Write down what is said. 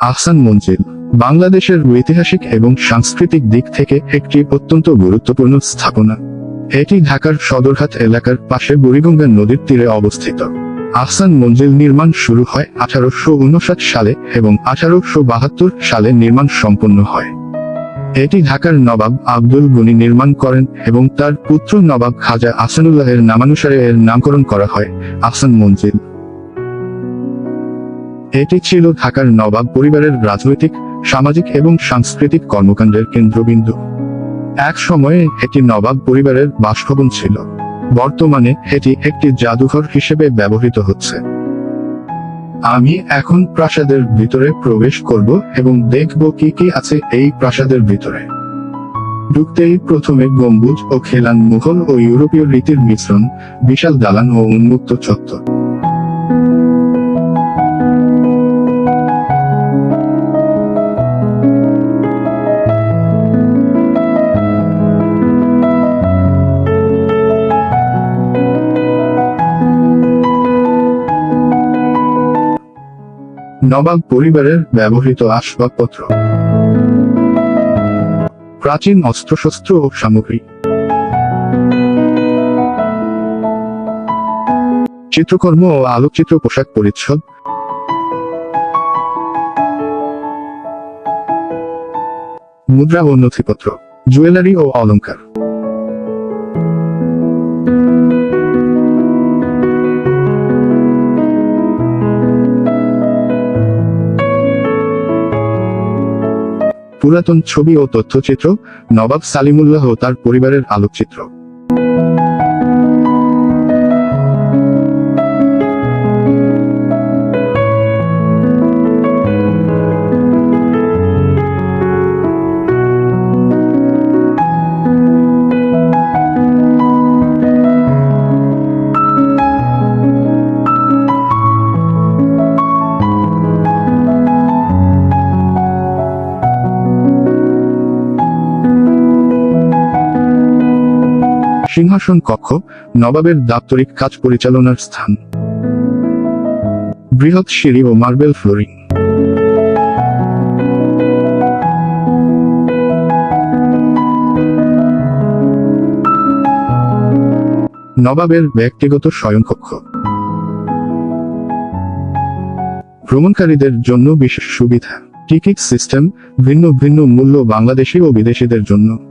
আহসান মঞ্জিল, বাংলাদেশের ঐতিহাসিক এবং সাংস্কৃতিক দিক থেকে একটি অত্যন্ত গুরুত্বপূর্ণ স্থাপনা। এটি ঢাকার সদরহাট এলাকার পাশে বুড়িগঙ্গা নদীর তীরে অবস্থিত। আহসান মঞ্জিল নির্মাণ শুরু হয় আঠারোশো উনষাট সালে এবং আঠারোশো বাহাত্তর সালে নির্মাণ সম্পন্ন হয়। এটি ঢাকার নবাব আব্দুল গনি নির্মাণ করেন এবং তার পুত্র নবাব খাজা আহসানুল্লাহের নামানুসারে এর নামকরণ করা হয় আহসান মঞ্জিল। এটি ছিল ঢাকার নবাব পরিবারের রাজনৈতিক, সামাজিক এবং সাংস্কৃতিক কর্মকাণ্ডের কেন্দ্রবিন্দু। এক সময়ে এটি নবাব পরিবারের বাসভবন ছিল। বর্তমানে এটি একটি জাদুঘর হিসেবে ব্যবহৃত হচ্ছে। আমি এখন প্রাসাদের ভিতরে প্রবেশ করব এবং দেখব কি কি আছে এই প্রাসাদের ভিতরে। ঢুকতেই প্রথমে গম্বুজ ও খেলান মুঘল ও ইউরোপীয় রীতির মিশ্রণ, বিশাল দালান ও উন্মুক্ত চত্বর। নবাব পরিবারের ব্যবহৃত আসবাবপত্র। প্রাচীন অস্ত্রশস্ত্র ও সামগ্রী। চিত্রকর্ম ও আলোকচিত্র পোশাক পরিচ্ছদ। মুদ্রা ও নথিপত্র, জুয়েলারি ও অলংকার। পুরাতন ছবি ও তথ্যচিত্র নবাব সালিমুল্লাহ ও তার পরিবারের আলোকচিত্র। সিংহাসন কক্ষ, নবাবের দাপ্তরিক কাজ পরিচালনার স্থান। বৃহৎ সিঁড়ি ও মার্বেল ফ্লোরিং। নবাবের ব্যক্তিগত শয়নকক্ষ। ভ্রমণকারীদের জন্য বিশেষ সুবিধা। টিকিট সিস্টেম ভিন্ন ভিন্ন মূল্য বাংলাদেশি ও বিদেশিদের জন্য।